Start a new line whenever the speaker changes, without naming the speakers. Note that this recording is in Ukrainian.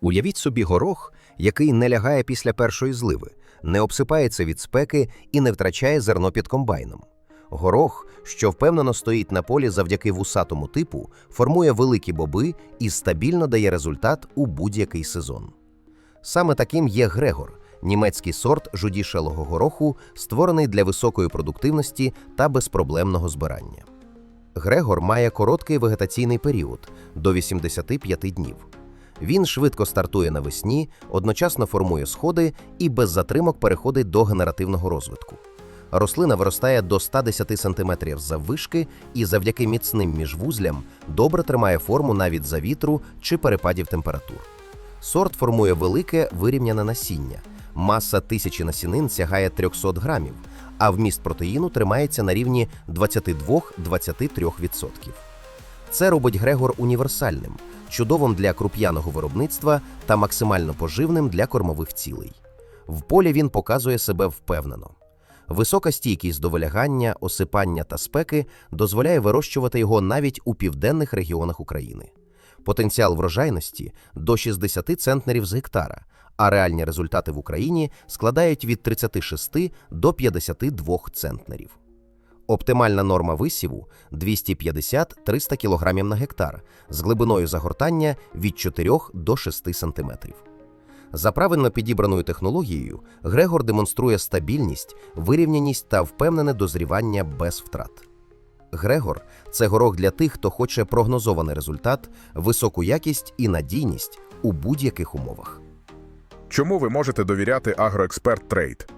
Уявіть собі горох, який не лягає після першої зливи, не обсипається від спеки і не втрачає зерно під комбайном. Горох, що впевнено стоїть на полі завдяки вусатому типу, формує великі боби і стабільно дає результат у будь-який сезон. Саме таким є Грегор, німецький сорт жудішелого гороху, створений для високої продуктивності та безпроблемного збирання. Грегор має короткий вегетаційний період до 85 днів. Він швидко стартує навесні, одночасно формує сходи і без затримок переходить до генеративного розвитку. Рослина виростає до 110 см заввишки і завдяки міцним міжвузлям добре тримає форму навіть за вітру чи перепадів температур. Сорт формує велике вирівняне насіння. Маса тисячі насінин сягає 300 грамів, а вміст протеїну тримається на рівні 22-23%. Це робить Грегор універсальним, чудовим для круп'яного виробництва та максимально поживним для кормових цілей. В полі він показує себе впевнено. Висока стійкість до вилягання, осипання та спеки дозволяє вирощувати його навіть у південних регіонах України. Потенціал врожайності до 60 центнерів з гектара, а реальні результати в Україні складають від 36 до 52 центнерів. Оптимальна норма висіву 250-300 кг на гектар з глибиною загортання від 4 до 6 см. За правильно підібраною технологією Грегор демонструє стабільність, вирівняність та впевнене дозрівання без втрат. Грегор це горох для тих, хто хоче прогнозований результат, високу якість і надійність у будь-яких умовах.
Чому ви можете довіряти Агроексперт Трейд?